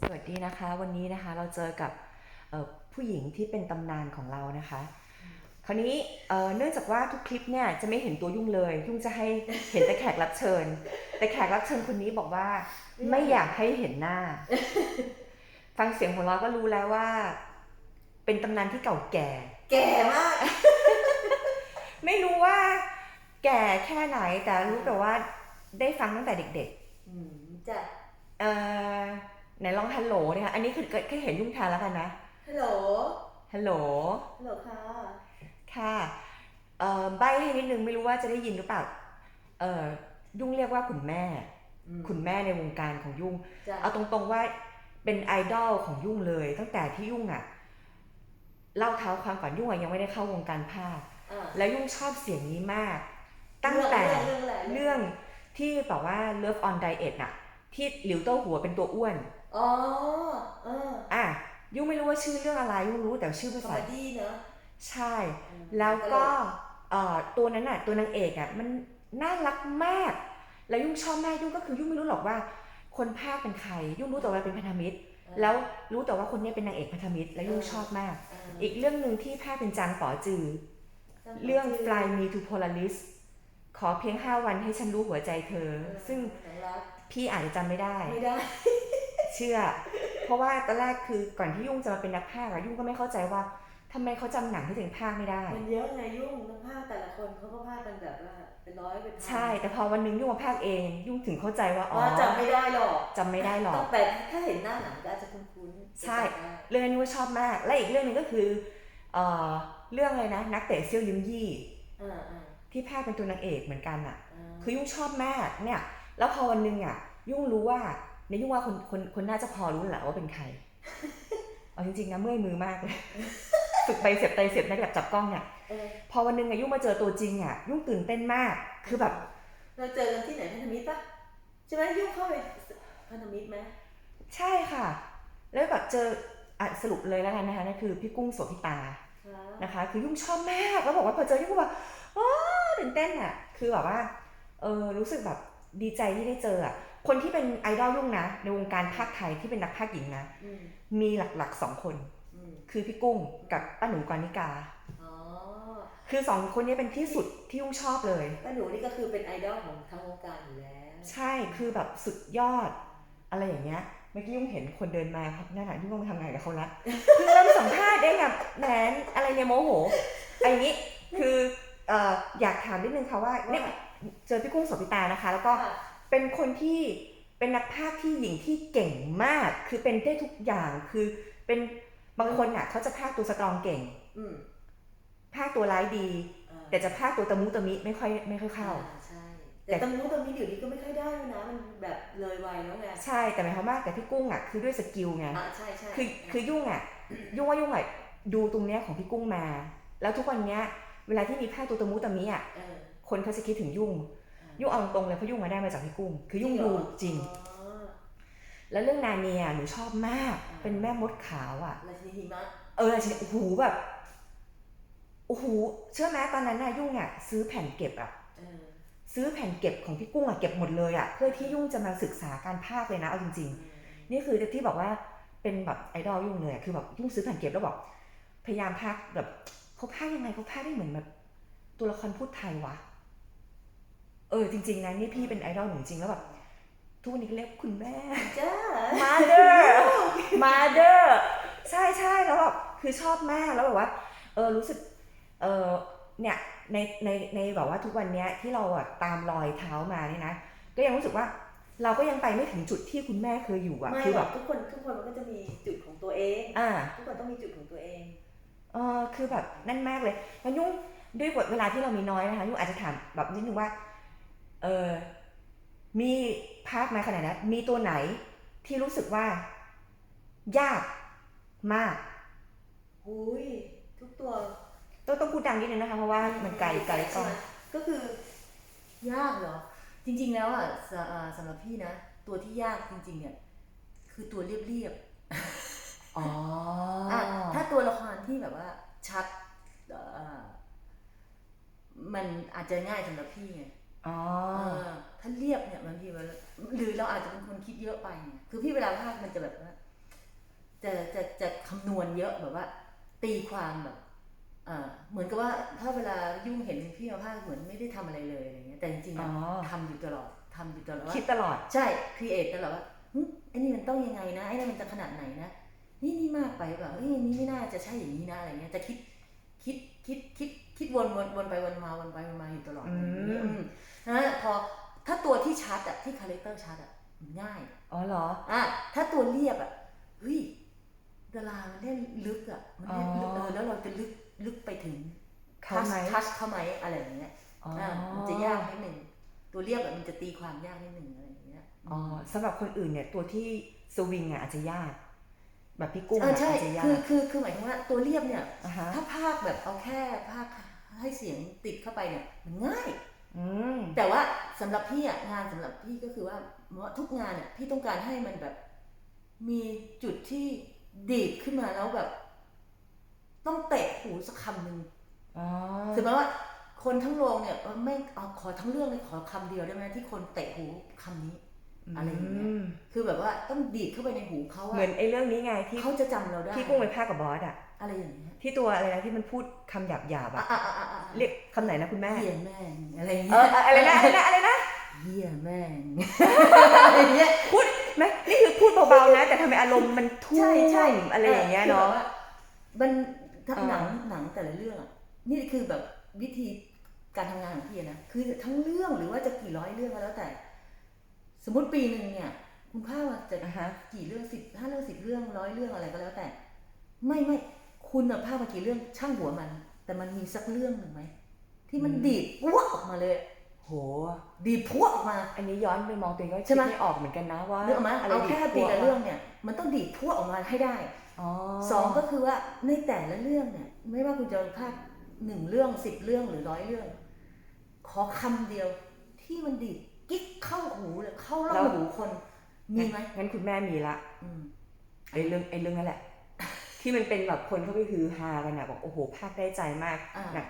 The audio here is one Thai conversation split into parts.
สวัสดีนะคะ วันนี้นะคะเราเจอกับเอ่อผู้หญิงที่เป็นตำนานของเรานะคะ คราวนี้เอ่อเนื่องจากว่าทุกคลิปเนี่ยจะไม่เห็นตัวยุ่งเลย ยุ่งจะให้เห็นแต่แขกรับเชิญ แต่แขกรับเชิญคนนี้บอกว่าไม่อยากให้เห็นหน้า ฟังเสียงของเราก็รู้แล้วว่า เป็นตำนานที่เก่าแก่ แก่มาก ไม่รู้ว่า แก่แค่ไหนแต่รู้แต่ว่าได้ฟังตั้งแต่เด็กอืมจ้ะๆเอ่อ ไหนลองฮัลโหลเนี่ยค่ะอันนี้คือแค่เห็นยุ่งทานแล้วกันนะ ฮัลโหล ฮัลโหล ฮัลโหลค่ะ ค่ะเอ่อใบให้นิดนึงไม่รู้ว่าจะได้ยินหรือเปล่าเอ่อยุ่งเรียกว่าคุณแม่ อืมคุณแม่ในวงการของยุ่ง จ้ะเอาตรงๆว่าเป็นไอดอลของยุ่งเลย ตั้งแต่ที่ยุ่งอะเล่าเท้าความฝันยุ่งอะยังไม่ได้เข้าวงการภาค อะแล้วยุ่งชอบเสียงนี้มาก ตั้งแต่เรื่องอะไรเรื่องที่แบบว่า Love on Diet อะที่หลิวโต้หัวเป็นตัวอ้วน อ๋อเอออะยุ่งไม่รู้ว่าชื่อเรื่องอะไรยุ่งรู้แต่ชื่อคอภามษาเมดี้เนอะใช่อืมแล้วก็ตลเอ่อตัวนั้นน่ะตัวนางเอกอะมันน่ารักมาก แล้วยุ่งชอบมากยุ่งก็คือยุ่งไม่รู้หรอกว่า คนภาคเป็นใคร ยุ่งรู้แต่ว่าเป็นพันธมิตร แล้วรู้แต่ว่าคนนี้เป็นนางเอกพันธมิตร แล้วยุ่งชอบมากเอีกเรื่องหนึ่งที่ภาคเป็นจางป๋อจือ เรื่อง Fly Me to Polaris ขอเพียง 5 วันให้ฉันรู้หัวใจเธอเออซึ่งหนังรักพี่อาจจะจำไม่ได้ ไม่ได้ เชื่อ เพราะว่าตอนแรกคือก่อนที่ยุ่งจะมาเป็นนักภาคอะยุ่งก็ไม่เข้าใจว่าทำไมเขาจำหนังให้ถึงภาคไม่ได้ มันเยอะไงยุ่งทั้งภาคแต่ละคนเขาก็ภาคกันแบบว่าเป็นร้อยเป็นพันใช่ แต่พอวันหนึงยุ่งมาภาคเอง ยุ่งถึงเข้าใจว่าอ๋อว่าจำไม่ได้หรอกจำไม่ได้หรอกต้องแต่ถ้าเห็นหน้าหนังก็อาจจะคุ้นๆใช่จำได้เรื่องนี้ว่าชอบมาก และอีกเรื่องหนึ่งก็คือเอ่อเรื่องอะไรนะ นักเตะเซี่ยวลิมยี่อ่าอ่าที่ภาคเป็นตัวนางเอกเหมือนกันอะาคือยุ่งชอบมากเนี่ย แล้วพอวันหนึงอะ ยุ่งรู้ว่า ในยุ่งว่าคนคนคนน่าจะพอรู้แหละว่าเป็นใคร เอาจริงๆนะเมื่อยมือมากเลยฝึกไปเสียบไปเสียบในแบบจับกล้องเนี่ยเออพอวันหนึงอะยุ่งมาเจอตัวจริงอะยุ่งตื่นเต้นมากคือแบบ เราเจอกันที่ไหนพันธมิตรปะใช่ไหมยุ่งเข้าไปพันธมิตรไหมใช่ค่ะ แล้วแบบเจออะสรุปเลยแล้วกันนะคะนั่นคือพี่กุ้งโสภิตาครับนะคะ คือยุ่งชอบมากแล้วบอกว่าพอเจอยุ่งก็แบบอ๋อตื่นเต้นอะคือแบบว่าเออรู้สึกแบบดีใจที่ได้เจออะ คนที่เป็นไอดอลยุ่งนะ ในวงการภาคไทยที่เป็นนักภาคหญิงนะอืมมีหลักๆสองคนอืมคือพี่กุ้งกับป้าหนูกรณิกาอ๋อคือสองคนนี้เป็นที่สุดที่ยุ่งชอบเลยป้าหนูนี่ก็คือเป็นไอดอลของทั้งวงการอยู่แล้ว ใช่คือแบบสุดยอด อะไรอย่างเงี้ยเมื่อกี้ยุ่งเห็นคนเดินมาครับนั่นแหะยุ่งต้องไปทำงานกับเขาละคือเริ่มสัมภาษณ์ได้แบบแหมอะไรเนี่ยโมโหไอ้นี้คือเอ่ออยากถามนิดนึงค่ะว่าเนี่ยเจอพี่กุ้งโสภิตานะคะ แล้วก็ค่ะ เป็นคนที่เป็นนักพากย์ที่หญิงที่เก่งมาก คือเป็นได้ทุกอย่างคือเป็นบางคนอะเขาจะพากย์ตัวสตรองเก่งอืมพากย์ตัวร้ายดีอ่าแต่จะพากย์ตัวตะมุตะมิไม่ค่อยไม่ค่อยเข้าอ่ใช่แต่ตำรู้ตำนี้เดี๋ยวนี้ก็ไม่ค่อยได้แล้วนะมันแบบเลยวัยแล้วไงใช่แต่หมายความว่าแต่พี่กุ้งอะคือด้วยสกิลไงอ่าใช่ใช่คือคือยุ่งอะยุ่งว่ายุ่งอะดูตรงเนี้ยของพี่กุ้งมา แล้วทุกวันเนี้ยเวลาที่มีภาคตัวตะมุตะมิอะเออคนเขาจะคิดถึงยุ่ง ยุ่งเอาตรงๆเลยเพราะยุ่งมาได้มาจากพี่กุ้ง คือยุ่งดูจริงอ๋อแล้วเรื่องนาเนียหนูชอบมากอ่าเป็นแม่มดขาวอะราชินีหิมะเออราชินีโอ้โหแบบโอ้โหเชื่อไหมตอนนั้นน่ะยุ่งอะซื้อแผ่นเก็บอะเออซื้อแผ่นเก็บของพี่กุ้งอะเก็บหมดเลยอะเพื่อที่ยุ่งจะมาศึกษาการพากย์เลยนะเอาจริง ๆ นี่คือที่บอกว่าเป็นแบบไอดอลยุ่งเลยอะคือแบบยุ่งซื้อแผ่นเก็บแล้วบอกพยายามพากย์แบบเขาพากย์ยังไงเขาพากย์ได้เหมือนแบบตัวละครพูดไทยวะ เออจริงๆนะนี่พี่เป็นไอดอลหนูจริงแล้วแบบทุกวันนี้ก็เรียกคุณแม่ จ้า mother mother ใช่ใช่แล้วแบบคือชอบมากแล้วแบบว่า เออรู้สึกเออเนี่ยในในในแบบว่าทุกวันเนี้ยที่เราอะตามรอยเท้ามาเนี่ยนะก็ยังรู้สึกว่าเราก็ยังไปไม่ถึงจุดที่คุณแม่เคยอยู่อะไม่คือหรแบอกบทุกคนทุกคนมันก็จะมีจุดของตัวเอง อ่า ทุกคนต้องมีจุดของตัวเอง เออคือแบบนั่นมากเลยแล้วยุ่งด้วยบทเวลาที่เรามีน้อยนะคะยุ่งอาจจะถามแบบนิดนึงว่า เออมีภาคไหมขนาดนั้นมีตัวไหนที่รู้สึกว่า ยากมากหุยทุกตัวต้องต้องพูดดังนิดนึงนะคะเพราะว่ามันไกลไกลกล้องก็คือยากเหรอ จริง ๆ แล้วอะสอ่าสำหรับพี่นะ ตัวที่ยากจริงๆเนี่ยคือตัวเรียบอ๋อๆอะถ้าตัวละครที่แบบว่าชัดเอ่อมันอาจจะง่ายสำหรับพี่ไง อ๋อเออถ้าเรียบเนี่ยบางทีมันหรือเราอาจจะเป็นคนคิดเยอะไปไงคือพี่เวลาพากย์มันจะแบบว่าจะจะจะคำนวณเยอะแบบว่า ตีความแบบเอ่อเหมือนกับว่าถ้าเวลายุ่งเห็นพี่มาภาคเหมือนไม่ได้ทำอะไรเลยอะไรเงี้ยแต่จริงๆอ๋อะอทำอยู่ตลอดทำอยู่ตลอดว่า คิดตลอด ใช่ ครีเอทตลอดว่าหึไอ้นี่มันต้องยังไงนะ ไอ้นี่นมันจะขนาดไหนนะ นี่นี่มากไปเปล่าเฮ้ยอันนี้ไม่น่าจะใช่อย่างนี้นะอะไรเงี้ย จะคิด คิด คิด คิด คิดวนวนวนไปวนมาวนไปวนมาอยู่ตลอดอืมอืมนะพอถ้าตัวที่ชัดอะที่คาแรคเตอร์ชัดอะมันง่าย อ๋อเหรออะถ้าตัวเรียบอะเฮ้ยดารามันเล่นลึกอะมันเล่นลึกอ๋อเออแล้วเราจะลึกลึกไปถึงเขาไหมทัชเขาไหมอะไรอย่างเงี้ยอ๋ออะมันจะยากนิดหนึ่งตัวเรียบอะมันจะตีความยากนิดหนึ่งอะไรอย่างเงี้ยอ๋อสำหรับคนอื่นเนี่ยตัวที่สวิงอะอาจจะยากแบบพี่กุ้งเอออะใช่อาจจะยาคือกคือคือหมายถึงว่าตัวเรียบเนี่ยอะฮะถ้าภาคแบบเอาแค่ภาค ให้เสียงติดเข้าไปเนี่ยมันง่ายอืมแต่ว่าสำหรับพี่อะงานสำหรับพี่ก็คือว่าทุกงานอะพี่ต้องการให้มันแบบ มีจุดที่ดีดขึ้นมาแล้วแบบ ต้องเตะหูสักคำหนึ่งอ๋อคือหมายว่า คนทั้งโรงเนี่ยเออไม่เอาขอทั้งเรื่องเลยขอคำเดียวได้ไหมที่คนเตะหูคำนี้ อะไรอย่างเงี้ยมคือแบบว่าต้องดีดเข้าไปในหูเขาเหมือะอนไอ้เรื่องนี้ไงที่เขาจะจำเราได้ที่กุ้งไปพากกับบอสอะอะไรอย่างเงี้ยที่ตัวอะไรนะที่มันพูดคำหยาบหยาบๆอะอะอะอะอะเรียกคำไหนนะคุณแม่เหี้ยแม่งอะไรอย่างเอเงี้อยเอออะไรนะอะไรนะอะไรนะเหี้ยแม่งอะไรอย่างเงี้ยพูดไหมนี่คือพูดเบาๆนะ แต่ทำไมอารมณ์มันทุ่ใช่ใช่มอะไรอย่างเงี้ยเนาะคือแบบว่มันถ้าอ่าหนังหนังแต่ละเรื่องอะนี่คือแบบวิธีการทำงานของพี่อะนะคือทั้งเรื่องหรือว่าจะกี่ร้อยเรื่องก็แล้วแต่ สมมติปีหนึ่งเนี่ย คุณภาพว่าจะอะฮะ กี่เรื่องสิบห้าเรื่องสิบเรื่องร้อยเรื่องอะไรก็แล้วแต่ ไม่ไม่คุณอะภาพมากี่เรื่องช่างหัวมัน แต่มันมีสักเรื่องหนึ่งไหมที่มันอืม ดีดพวกออกมาเลย โห ดีดพวกออกมา อันนี้ย้อนไปมองตัวเองก็ใช่คิดไหม ไม่ออกเหมือนกันนะว่าเรื่องมาอะไรเอาแค่ดีปีดละพวกเรื่องเนี่ย มันต้องดีดพวกออกมาให้ได้ อ๋อสองก็คือว่าในแต่ละเรื่องเนี่ย ไม่ว่าคุณจะภาคหนึ่งเรื่องสิบเรื่องหรือร้อยเรื่อง ขอคำเดียวที่มันดีด กิ๊กเข้าหูเลยเข้าร่องหูคน มีไหมงั้นคุณแม่มีละอืมไอ้เรื่องไอ้เรื่องนั่นแหละ ที่มันเป็นแบบคนเขาไปฮือฮากันนะบอกโอ้โหภาคได้ใจมากอ่านะ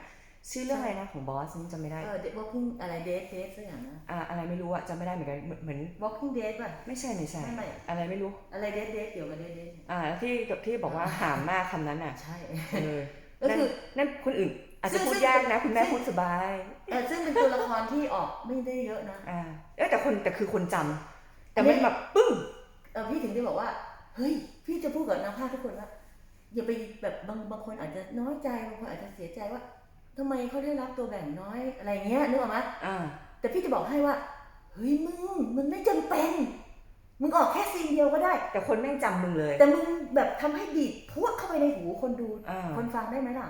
ชื่อเรื่องอะไรนะของบอสฉันจำไม่ได้ เออ walking อะไร dead dead สักอย่างนะอ่าอะไรไม่รู้อะจำไม่ได้เหมือนกันเหมือนเหมือน walking dead ป่ะ ไม่ใช่ไม่ใช่ไม่ไม่อะไรไม่รู้ อะไร dead dead เกี่ยวกับ dead dead อ่าที่ที่บอกว่าหามมากคำนั้นอะใช่เออก็คือนั่นนั่นคนอื่น อาจจะซึ่งพูดซึ่งยากนะ คุณแม่ซึ่งพูดสบายเออซึ่งเป็นตัวละครที่ออกไม่ได้เยอะนะอ่าเออแต่คนแต่คือคนจำแต่อันนี้มันแบบปึ้งเออพี่ถึงได้บอกว่า เฮ้ย พี่จะพูดกับนักพากย์ทุกคนว่าอย่าไปแบบบางบางคนอาจจะน้อยใจบางคนอาจจะเสียใจว่าทำไมเขาได้รับตัวแบ่งน้อยอะไรเงี้ยนึกออกไหมอ่าแต่พี่จะบอกให้ว่าเฮ้ยมึงมันไม่จำเป็นมึงออกแค่ซีนเดียวก็ได้ แต่คนแม่งจำมึงเลย แต่มึงแบบทำให้ดีดพวกเข้าไปในหูคนดูอ่าคนฟังได้ไหมล่ะ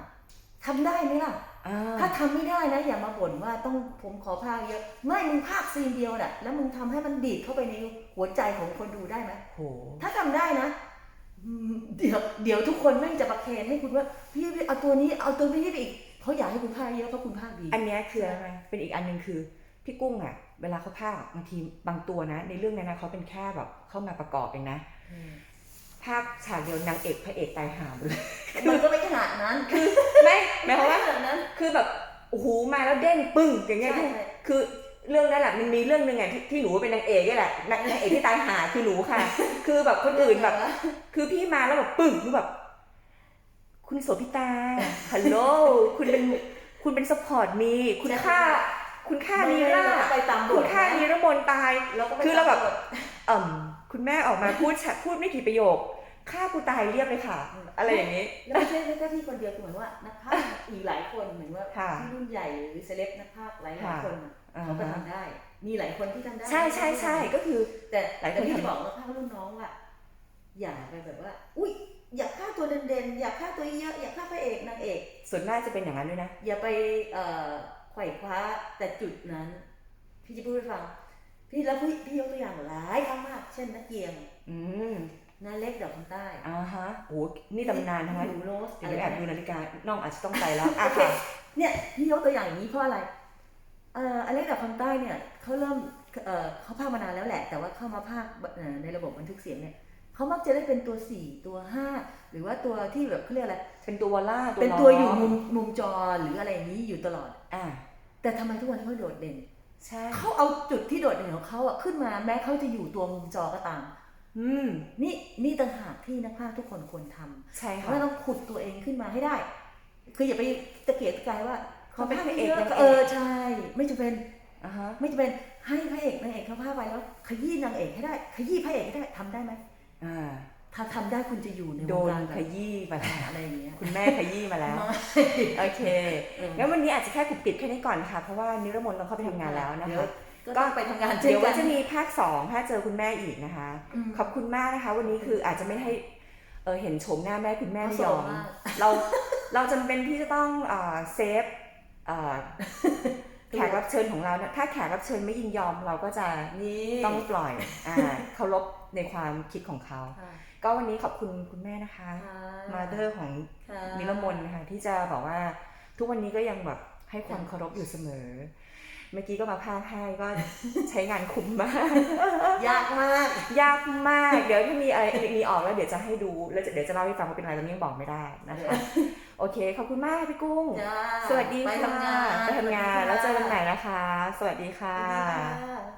ทำได้ไหมล่ะอ่าถ้าทำไม่ได้นะ อย่ามาบ่นว่าต้องผมขอภาคเยอะ ไม่มึงภาคซีนเดียวน่ะ แล้วมึงทำให้มันดีดเข้าไปในหัวใจของคนดูได้ไหมโหถ้าทำได้นะอืมเดี๋ยวเดี๋ยวทุกคนแม่งจะประเคนให้คุณว่า พี่พี่เอาตัวนี้เอาตัวนี้ไปอีกเขาอยากให้คุณภาคเยอะเพราะคุณภาคดี อันเนี้ยคืออะไรเป็นอีกอันหนึ่งคือพี่กุ้งอะ เวลาเขาพากย์บางทีบางตัวนะ ในเรื่องนั้นนะเขาเป็นแค่แบบเข้ามาประกอบเองนะอืม ภาคฉากเดียวนางเอกพระเอกตายหามเลยมันก็ไม่ขนาดนั้นไม่หมายความว่าขนาดนั้น คือแบบโอ้โหมาแล้วเด้งปึ้งอย่างเงี้ยใช่พี่ใช่คือเรื่องนั้นแหละมันมีเรื่องหนึ่งไงที่ที่หนูเป็นนางเอกนี่แหละนางนางเอกที่ตายหาคือหนูค่ะ คือแบบคนอื่นแบบ คือพี่มาแล้วแบบปึ้งคือแบบ คุณโสภิตาฮัลโหลคุณเป็นคุณเป็นสปอร์ตมี คุณค่า คุณค่ามีล่าไม่ไปตามบคุทณค่ามีระบนตายเราก็ไปคือเราแบบตมทเอ่ม คุณแม่ออกมาพูดฉะพูดไม่กี่ประโยคฆ่ากูตายเรียบเลยค่ะ อะไรอย่างนี้ แล้วไม่ใช่แค่พี่คนเดียวคือเหมือนว่านักพากย์อีกหลายคนเหมือนว่าค่ะที่รุ่นใหญ่หรือเซเลบนักพากย์หลายหลายค่ะคนน่ะอ่าเขาก็ฮะทำได้ มีหลายคนที่ทำได้ ใช่ใช่ใช่ก็คือ แต่หลายคนแต่พี่ทำจะบอกนักพากย์รุ่นน้องว่าอย่าไปแบบว่า อุ้ยอยากฆ่าตัวเด่นๆอยากฆ่าตัวเยอะอยากฆ่าพระเอกนางเอก ส่วนมากจะเป็นอย่างนั้นด้วยนะ อย่าไปเอ่อไขว่คว้าแต่จุดนั้น พี่จะพูดให้ฟัง พี่แล้วพี่พี่ยกตัวอย่างหลายครั้งมาก เช่นนักเกียงอืมนาเล็กดอกคำใต้อ่าฮะโอ้นี่ตำนานทั้งนั้นหนูโรสเดี๋อะยวไรแอบดูเนี่ยนาฬิกาน้องอาจจะต้องไปแล้วอะโอเคค่ะเนี่ยพี่ยกตัวอย่างอย่างนี้เพราะอะไรเอ่ออเล็กดอกคำใต้เนี่ยเขาเริ่มเอ่อเขาพากย์มานานแล้วแหละ แต่ว่าเข้ามาพากย์เอ่อในระบบบันทึกเสียงเนี่ยเขามักจะได้เป็นตัวสี่ตัวห้าหรือว่าตัวที่แบบเขาเรียกอะไรเป็นตัววอลล่าเป็นล้ตัวอยู่มุมมุมจอหรืออะไรอย่างนี้อยู่ตลอดอ่าแต่ทำไมทุกวันนี้เขาโดดเด่น ใช่เขาเอาจุดที่โดดเด่นของเขาอะขึ้นมาแม้เขาจะอยู่ตัวมุมจอก็ตาม อืมนี่นี่ต่างหากที่นักภาคทุกคนควรทำใช่เพค่ะราะว่าต้องขุดตัวเองขึ้นมาให้ได้ คืออย่าไปตะเกียกตะกายว่าเขาเป็นพระเอกยะนางเอกเออใช่ ไม่จำเป็นอ่าฮะไม่จำเป็นให้พระเอกนางเอกเขาพาคไปแล้ว ขยี้นางเอกให้ได้ ขยี้พระเอกให้ได้ทำได้ไหมอ่า ถ้าทำได้คุณจะอยู่ในโดวงนการแบบขยี้มาแล้ว อะไรอย่างเงี้ย คุณแม่ขยี้มาแล้วไม่โอเค เออ งั้นวันนี้อาจจะแค่กรุบกริบแค่นี้ก่อนค่ะ เพราะว่านิรมนต์ต้องเข้าไปทำงานแล้วนะเดี๋ยคะ ก็ต้องไปทำงานช่นเดี๋ยวกัว่าน จะมีภาคสองถ้าเจอคุณแม่อีกนะคะ อืม ขอบคุณมากนะคะ วันนี้คืออาจจะไม่ให้เออเห็นโฉมหน้าแม่คุณแม่ไม่ยอมโศกมากเราเราจำเป็นที่จะต้องเอ่อเซฟเอ่อแขกรับเชิญของเราเนี่ยถ้าแขกรับเชิญไม่ยินยอมเราก็จะนี่ต้องปล่อยอ่าเคารพในความคิดของเขา ค่ะ ก็วันนี้ขอบคุณคุณแม่นะคะค่ะมาเดอร์ของค่ะนิรมนต์นะคะที่จะบอกว่าทุกวันนี้ก็ยังแบบให้ความเคารพอยู่เสมอ เมื่อกี้ก็มาพากให้ก็ใช้งานคุ้มมาก ยากมาก ยากมาก เดี๋ยวถ้ามีอะไรมีออกแล้วเดี๋ยวจะให้ดูแล้วเดี๋ยวจะเล่าให้ฟังว่าเป็นอะไรตอนนี้ยังบอกไม่ได้นะคะ โอเค ขอบคุณมากค่ะพี่กุ้งจ้าสวัสดีไปค่ะทำงานไปทำงาน แล้วเจอกันใหม่นะคะ สวัสดีสค่ะวัสดีค่ะ